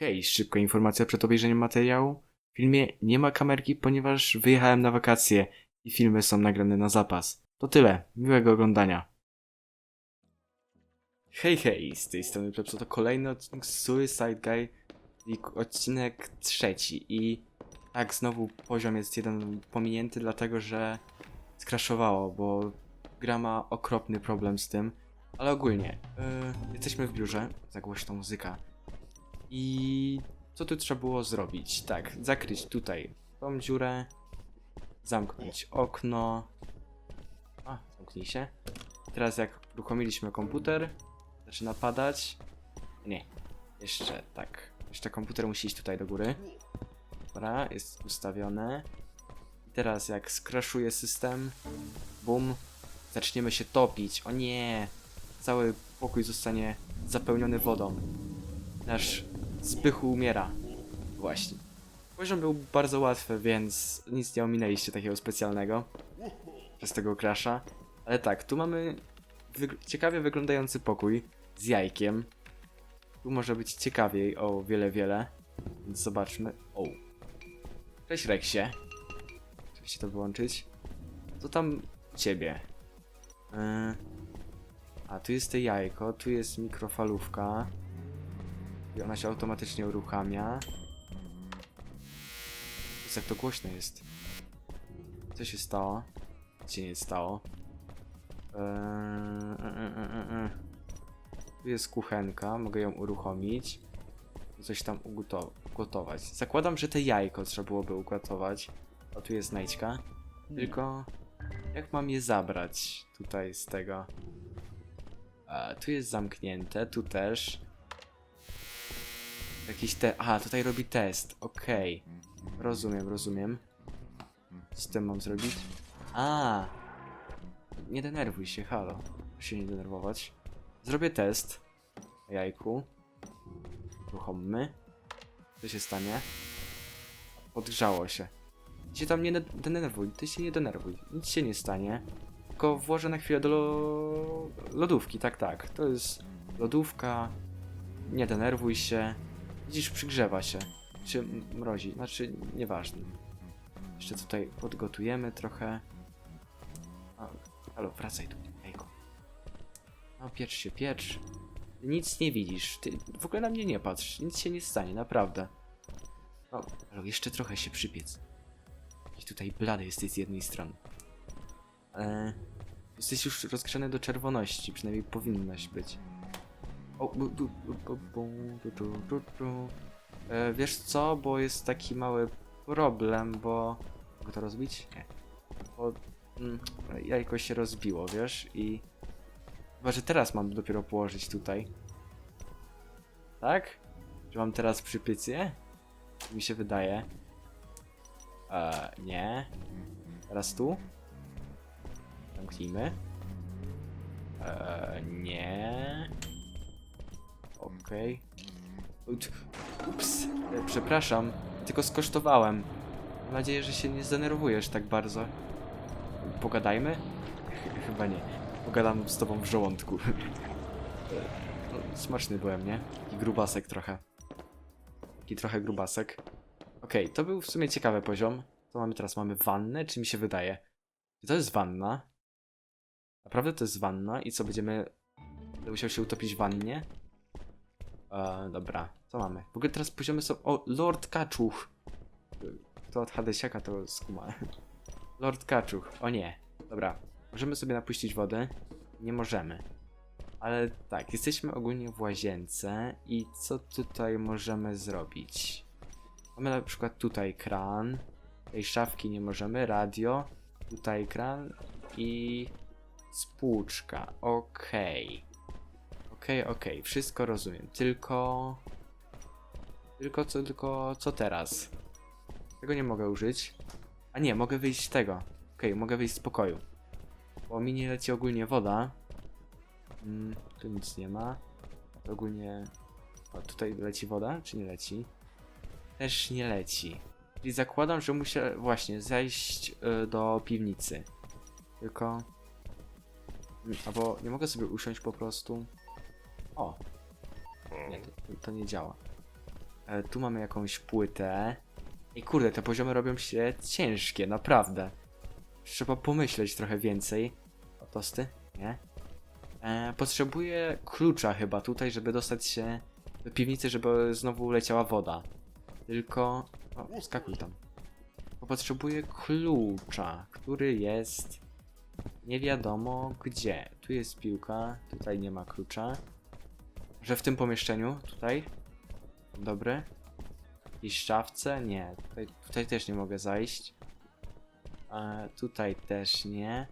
Hej, szybka informacja przed obejrzeniem materiału. W filmie nie ma kamerki, ponieważ wyjechałem na wakacje i filmy są nagrane na zapas. To tyle, miłego oglądania. Hej, hej, z tej strony Plepso, to kolejny odcinek Suicide Guy odcinek trzeci i tak, znowu poziom jest jeden pominięty, dlatego że skraszowało, bo gra ma okropny problem z tym, ale ogólnie, yy, jesteśmy w biurze, za głośna muzyka i co tu trzeba było zrobić? Tak, zakryć tutaj tą dziurę, zamknąć okno, a, zamknij się. Teraz jak uruchomiliśmy komputer, zaczyna padać. Nie, jeszcze tak. Jeszcze komputer musi iść tutaj do góry. Dobra, jest ustawione. I teraz jak skraszuje system, bum, zaczniemy się topić. O nie! Cały pokój zostanie zapełniony wodą. Nasz Spychu umiera. Właśnie. Poziom był bardzo łatwy, więc nic nie ominęliście takiego specjalnego. Przez tego crasha. Ale tak, tu mamy wygl- ciekawie wyglądający pokój z jajkiem. Tu może być ciekawiej o wiele, wiele. Więc zobaczmy. O. Cześć Reksie. Oczywiście to wyłączyć. Co tam ciebie? Yy. A, tu jest to jajko, tu jest mikrofalówka. I ona się automatycznie uruchamia. Jezu, jak to głośno jest. Co się stało? Nic się nie stało. Eee, e, e, e, e. Tu jest kuchenka, mogę ją uruchomić. Coś tam ugoto- ugotować. Zakładam, że te jajko trzeba byłoby ugotować. O, tu jest znajdźka. Tylko jak mam je zabrać tutaj z tego? E, tu jest zamknięte, tu też. Jakiś te. Aha, tutaj robi test. Okej. Rozumiem, rozumiem. Co z tym mam zrobić? A. Nie denerwuj się, halo. Proszę się nie denerwować. Zrobię test. Jajku. Uruchommy. Co się stanie? Podgrzało się. Ty się tam nie de- denerwuj, ty się nie denerwuj. Nic się nie stanie. Tylko włożę na chwilę do lo... lodówki, tak, tak. To jest lodówka. Nie denerwuj się. Widzisz, przygrzewa się. Czy mrozi, znaczy nieważne. Jeszcze tutaj podgotujemy trochę. O, halo, wracaj tu, jajko. No, piecz się, piecz. Nic nie widzisz. Ty w ogóle na mnie nie patrz. Nic się nie stanie, naprawdę. O, ale jeszcze trochę się przypiec. I tutaj blady jesteś z jednej strony. E, jesteś już rozgrzany do czerwoności, przynajmniej powinnaś być. Wiesz co, bo jest taki mały problem, bo... Mogę to rozbić? Nie. Bo mm, jajko się rozbiło, wiesz, i... Chyba, że teraz mam dopiero położyć tutaj. Tak? Że mam teraz przypiec je? Mi się wydaje. E, nie. Teraz tu. Zamknijmy. E, nie. Okej. Ut- Ups, e, przepraszam, tylko skosztowałem. Mam nadzieję, że się nie zdenerwujesz tak bardzo. Pogadajmy? Ch- Chyba nie. Pogadam z tobą w żołądku. E, no, smaczny byłem, nie? I grubasek trochę. Taki trochę grubasek. Okej, to był w sumie ciekawy poziom. Co mamy teraz? Mamy wannę? Czy mi się wydaje? To jest wanna? Naprawdę to jest wanna? I co, będziemy... Będę musiał się utopić w wannie? E, dobra, co mamy? W ogóle teraz poziomy są... O, Lord Kaczuch! To od Hadesiaka to skuma. Lord Kaczuch, o nie. Dobra, możemy sobie napuścić wodę? Nie możemy. Ale tak, jesteśmy ogólnie w łazience i co tutaj możemy zrobić? Mamy na przykład tutaj kran, tej szafki nie możemy, radio, tutaj kran i spłuczka, okej. Okej, okej, wszystko rozumiem. Tylko. Tylko co, tylko co teraz? Tego nie mogę użyć. A nie, mogę wyjść z tego. Okej, mogę wyjść z pokoju. Bo mi nie leci ogólnie woda. Mm, tu nic nie ma. Ogólnie. O, tutaj leci woda, czy nie leci? Też nie leci. Czyli zakładam, że muszę właśnie zejść y, do piwnicy. Tylko. Mm, Albo nie mogę sobie usiąść po prostu. O! Nie, to, to nie działa. E, tu mamy jakąś płytę. I kurde, te poziomy robią się ciężkie, naprawdę. Trzeba pomyśleć trochę więcej. O tosty? Nie? E, potrzebuję klucza chyba tutaj, żeby dostać się do piwnicy, żeby znowu leciała woda. Tylko... O, skakuj tam. Bo potrzebuję klucza, który jest... Nie wiadomo gdzie. Tu jest piłka, tutaj nie ma klucza. Że w tym pomieszczeniu, tutaj. Dobry. I szafce? Nie. Tutaj, tutaj też nie mogę zajść. E, tutaj też nie.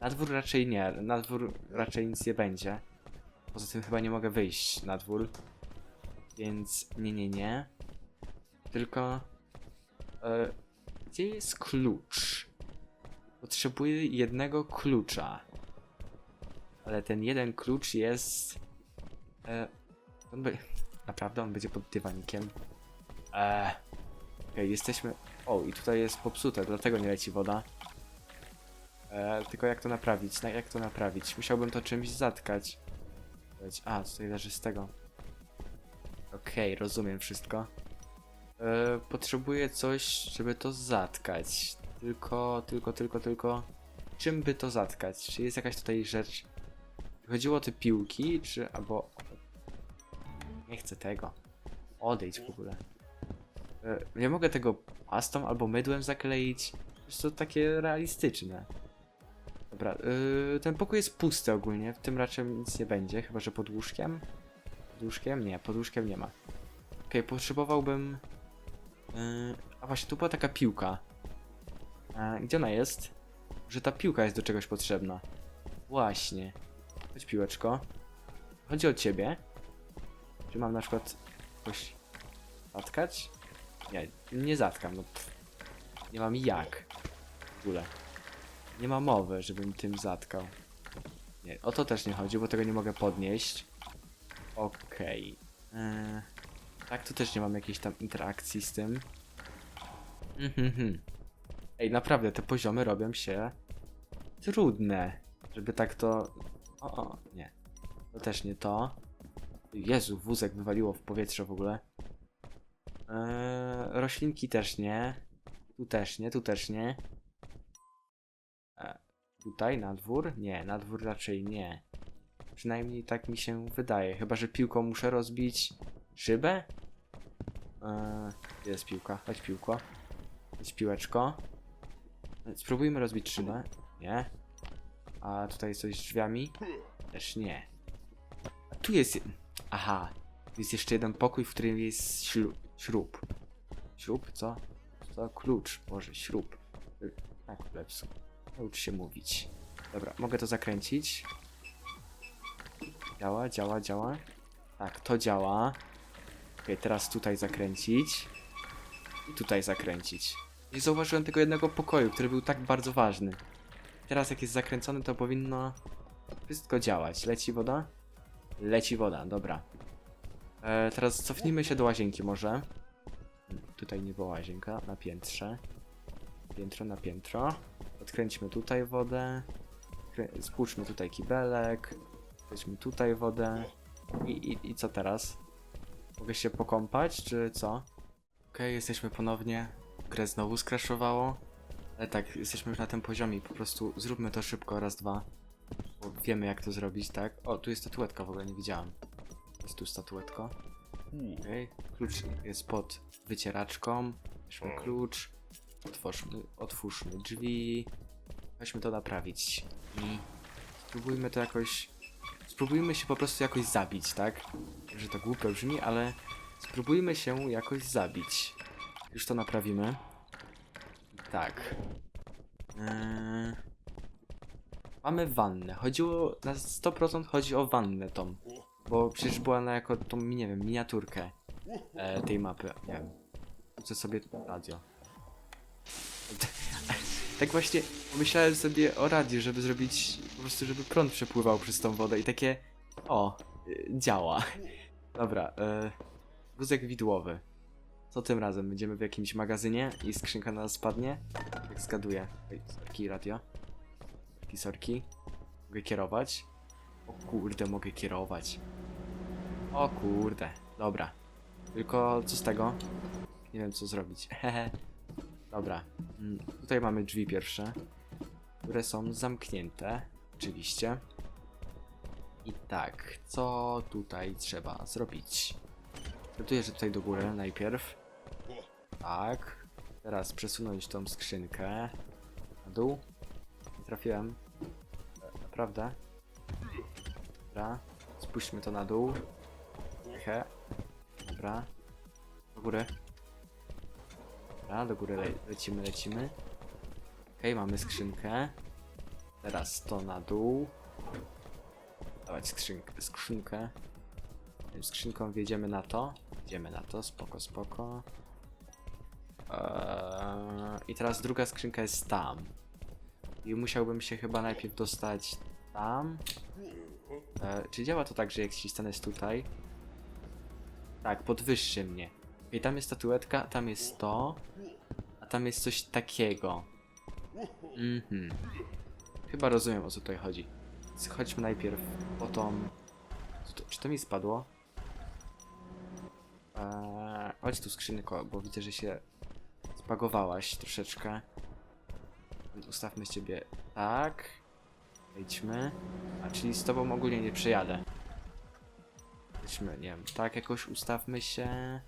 Na dwór raczej nie. Na dwór raczej nic nie będzie. Poza tym chyba nie mogę wyjść na dwór. Więc nie, nie, nie. Tylko... E, gdzie jest klucz? Potrzebuję jednego klucza. Ale ten jeden klucz jest... E, on by... Naprawdę on będzie pod dywanikiem? Eee. Okej, jesteśmy... O, i tutaj jest popsute, dlatego nie leci woda. Eee, tylko jak to naprawić? Na, jak to naprawić? Musiałbym to czymś zatkać. A, tutaj leży z tego. Okej, rozumiem wszystko. Eee, potrzebuję coś, żeby to zatkać. Tylko, tylko, tylko, tylko... Czym by to zatkać? Czy jest jakaś tutaj rzecz... Chodziło o te piłki, czy... albo... Nie chcę tego. Odejdź w ogóle. E, Nie mogę tego pastą albo mydłem zakleić. Jest to takie realistyczne. Dobra, yy, ten pokój jest pusty ogólnie. W tym raczej nic nie będzie, chyba że pod łóżkiem. Pod łóżkiem? Nie, pod łóżkiem nie ma. Okej, potrzebowałbym. Yy, a właśnie, tu była taka piłka. A, gdzie ona jest? Że ta piłka jest do czegoś potrzebna. Właśnie. Chodź piłeczko. Chodzi o ciebie. Czy mam na przykład jakoś zatkać? Nie, nie zatkam, no. Nie mam jak. W ogóle. Nie ma mowy, żebym tym zatkał. Nie, o to też nie chodzi, bo tego nie mogę podnieść. Okej. Eee, tak, tu też nie mam jakiejś tam interakcji z tym. Mhm. Ej, naprawdę, te poziomy robią się trudne. Żeby tak to... O, o, nie. To też nie to. Jezu, wózek wywaliło w powietrze w ogóle. Eee, roślinki też nie. Tu też nie, tu też nie. E, tutaj na dwór? Nie, na dwór raczej nie. Przynajmniej tak mi się wydaje. Chyba, że piłką muszę rozbić szybę? Eee, jest piłka? Chodź piłko. Chodź piłeczko. Spróbujmy rozbić szybę. Nie. A tutaj coś z drzwiami? Też nie. A tu jest... Aha. Tu jest jeszcze jeden pokój, w którym jest. Śrub. Śrub? Co? Co? Klucz. Boże, śrub. Y, Tak, plepsu. Naucz się mówić. Dobra, mogę to zakręcić. Działa, działa, działa. Tak, to działa. Okej, teraz tutaj zakręcić. I tutaj zakręcić. Nie zauważyłem tego jednego pokoju, który był tak bardzo ważny. Teraz jak jest zakręcony, to powinno wszystko działać. Leci woda? Leci woda, dobra. E, teraz cofnijmy się do łazienki może. Tutaj nie była łazienka, na piętrze. Piętro na piętro. Odkręćmy tutaj wodę. Spłuczmy tutaj kibelek. Weźmy tutaj wodę. I, i, I co teraz? Mogę się pokąpać, czy co? Okej, jesteśmy ponownie. Grę znowu skraszowało. Ale tak, jesteśmy już na tym poziomie. Po prostu zróbmy to szybko, raz, dwa. Bo wiemy jak to zrobić, tak? O, tu jest statuetka, w ogóle nie widziałem. Jest tu statuetka. Okej, klucz jest pod wycieraczką. Weźmy klucz. Otwórzmy, otwórzmy drzwi. Weźmy to naprawić. I spróbujmy to jakoś... Spróbujmy się po prostu jakoś zabić, tak? Że to głupio brzmi, ale spróbujmy się jakoś zabić. Już to naprawimy. Tak. Eee... Mamy wannę. Chodziło na 100% chodzi o wannę tą. Bo przecież była na jako tą, nie wiem, miniaturkę e, tej mapy. Nie wiem. Wrócę sobie radio. Tak właśnie pomyślałem sobie o radiu, żeby zrobić, po prostu żeby prąd przepływał przez tą wodę i takie, o, y, działa. Dobra, e, wózek widłowy. Co tym razem? Będziemy w jakimś magazynie i skrzynka na nas spadnie? Jak zgaduję. Oj, sorki, radio. Sorki. Mogę kierować? O kurde, mogę kierować. O kurde, dobra. Tylko co z tego? Nie wiem co zrobić. Hehe. Dobra. Mm, Tutaj mamy drzwi pierwsze, które są zamknięte. Oczywiście. I tak, co tutaj trzeba zrobić? Notuję, że tutaj do góry najpierw. Tak. Teraz przesunąć tą skrzynkę na dół. Trafiłem. Naprawdę. Dobra. Spuśćmy to na dół. He. Dobra. Do góry. Dobra, do góry le lecimy, lecimy. Okej, mamy skrzynkę. Teraz to na dół. Dawać skrzynkę. skrzynkę. Tym skrzynką wjedziemy na to. Wjedziemy na to, spoko, spoko. Eee, I teraz druga skrzynka jest tam. I musiałbym się chyba najpierw dostać tam. Eee, czy działa to tak, że jak się stanę tutaj? Tak, podwyższy mnie. I tam jest statuetka, tam jest to. A tam jest coś takiego. Mhm. Chyba rozumiem o co tutaj chodzi. Więc chodźmy najpierw po tą... To, czy to mi spadło? Eee, chodź tu skrzynko, bo widzę, że się spagowałaś troszeczkę. Ustawmy ciebie tak. Wejdźmy. A czyli z tobą ogólnie nie przejadę. Wejdźmy, nie wiem, tak jakoś ustawmy się.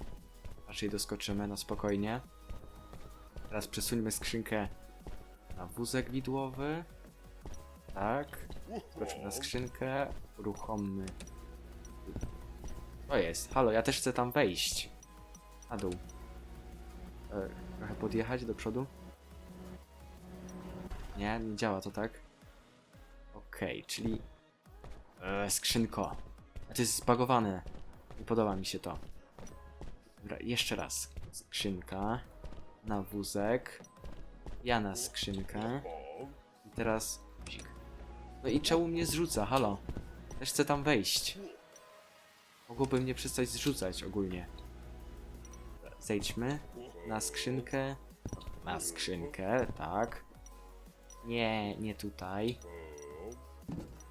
Raczej doskoczymy na spokojnie. Teraz przesuńmy skrzynkę na wózek widłowy. Tak. Skoczmy na skrzynkę. Uruchommy. To jest. Halo, ja też chcę tam wejść. Na dół. E, trochę podjechać do przodu. Nie, nie działa to tak. Okej, czyli... E, skrzynko. A to jest zbagowane. Nie podoba mi się to. Dobra, jeszcze raz. Skrzynka. Na wózek. Ja na skrzynkę. I teraz... No i czemu mnie zrzuca? Halo. Też chcę tam wejść. Mogłoby mnie przestać zrzucać ogólnie. Zejdźmy. Na skrzynkę. Na skrzynkę, tak. Nie, nie tutaj.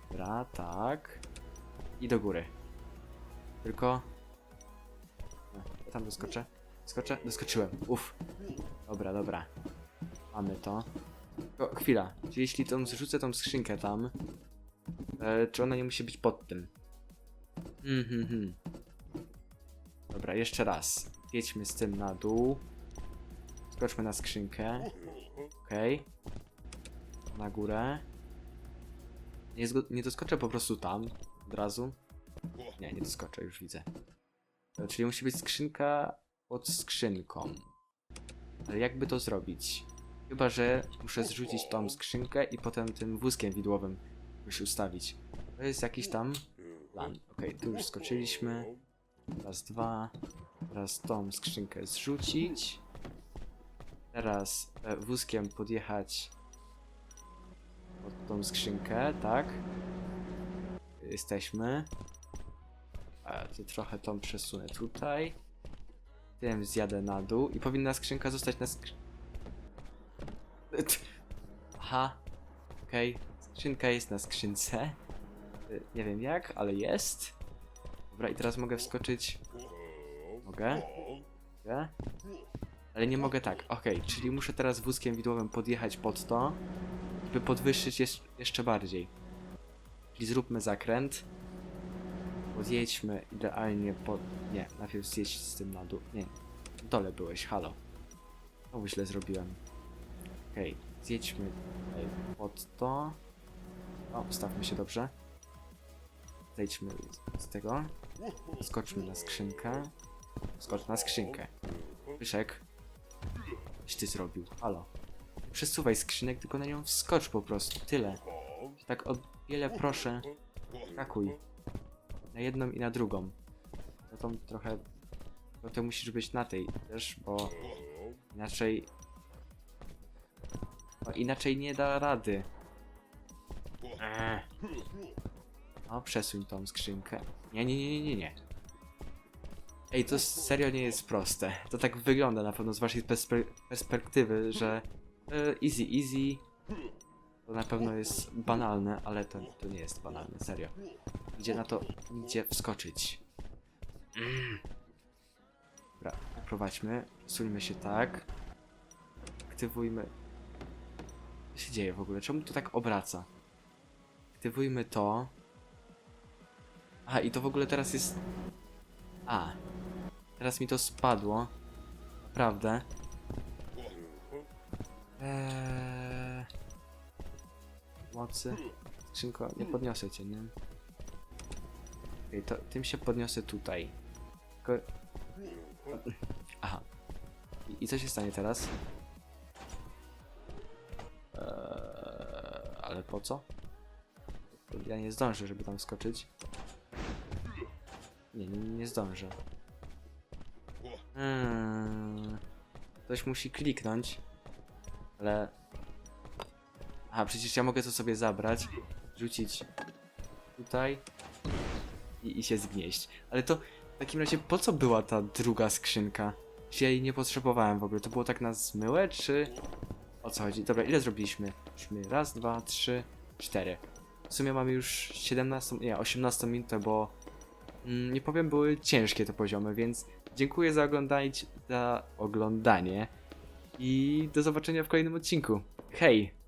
Dobra, tak. I do góry. Tylko... Tam doskoczę. Skoczę? Doskoczyłem. Uff. Dobra, dobra. Mamy to. Tylko chwila. Czyli jeśli tą zrzucę tą skrzynkę tam, e, czy ona nie musi być pod tym? Mhm, mhm. Dobra, jeszcze raz. Jedźmy z tym na dół. Skoczmy na skrzynkę. Okej. Na górę. Nie, nie doskoczę po prostu tam od razu. Nie, nie doskoczę, już widzę. E, Czyli musi być skrzynka pod skrzynką. Ale jakby to zrobić? Chyba, że muszę zrzucić tą skrzynkę i potem tym wózkiem widłowym jakoś ustawić. To jest jakiś tam plan. Okej, tu już skoczyliśmy. Raz, dwa. Teraz tą skrzynkę zrzucić. Teraz e, wózkiem podjechać pod tą skrzynkę, tak? Jesteśmy. A, to trochę tą przesunę tutaj. Tym zjadę na dół i powinna skrzynka zostać na skrzynce. Aha. Okej. Skrzynka jest na skrzynce. Y, Nie wiem jak, ale jest. Dobra, i teraz mogę wskoczyć. Mogę? Mogę? Ale nie mogę tak. Okej, czyli muszę teraz wózkiem widłowym podjechać pod to, by podwyższyć jeż- jeszcze bardziej. Czyli zróbmy zakręt. Podjedźmy idealnie pod... Nie, najpierw zjedź z tym na dół. Nie, w dole byłeś, halo. Znowu źle zrobiłem. Okej, zjedźmy tutaj pod to. O, ustawmy się dobrze. Zejdźmy z tego. Skoczmy na skrzynkę. Skocz na skrzynkę. Pyszek. Coś ty zrobił, halo. Przesuwaj skrzynek, tylko na nią wskocz po prostu, tyle. Tak o wiele proszę. Skakuj. Na jedną i na drugą. No to trochę... No to musisz być na tej też, bo inaczej... No inaczej nie da rady. Eee. No, przesuń tą skrzynkę. Nie, nie, nie, nie, nie. Ej, to serio nie jest proste. To tak wygląda na pewno z waszej perspe perspektywy, że easy, easy. To na pewno jest banalne, ale to, to nie jest banalne, serio. Gdzie na to, gdzie wskoczyć. Mm. prowadźmy. Sulmy się tak. Aktywujmy. Co się dzieje w ogóle? Czemu to tak obraca? Aktywujmy to. A, i to w ogóle teraz jest... A. Teraz mi to spadło. Naprawdę. Eee... Mocy. Skrzynko, nie podniosę cię, nie? Okej, to tym się podniosę tutaj. Tylko... Aha. I, I co się stanie teraz? Eee, ale po co? Ja nie zdążę, żeby tam skoczyć. Nie, nie, nie zdążę. Hmm. Ktoś musi kliknąć. Ale... Aha, przecież ja mogę to sobie zabrać. Rzucić tutaj. I, i się zgnieść. Ale to w takim razie po co była ta druga skrzynka? Czy ja jej nie potrzebowałem w ogóle? To było tak na zmyłe, czy... O co chodzi? Dobra, ile zrobiliśmy? Zrobiliśmy raz, dwa, trzy, cztery. W sumie mamy już 17, nie, 18 minut, bo mm, nie powiem, były ciężkie te poziomy, więc dziękuję za oglądanie, za oglądanie i do zobaczenia w kolejnym odcinku. Hej!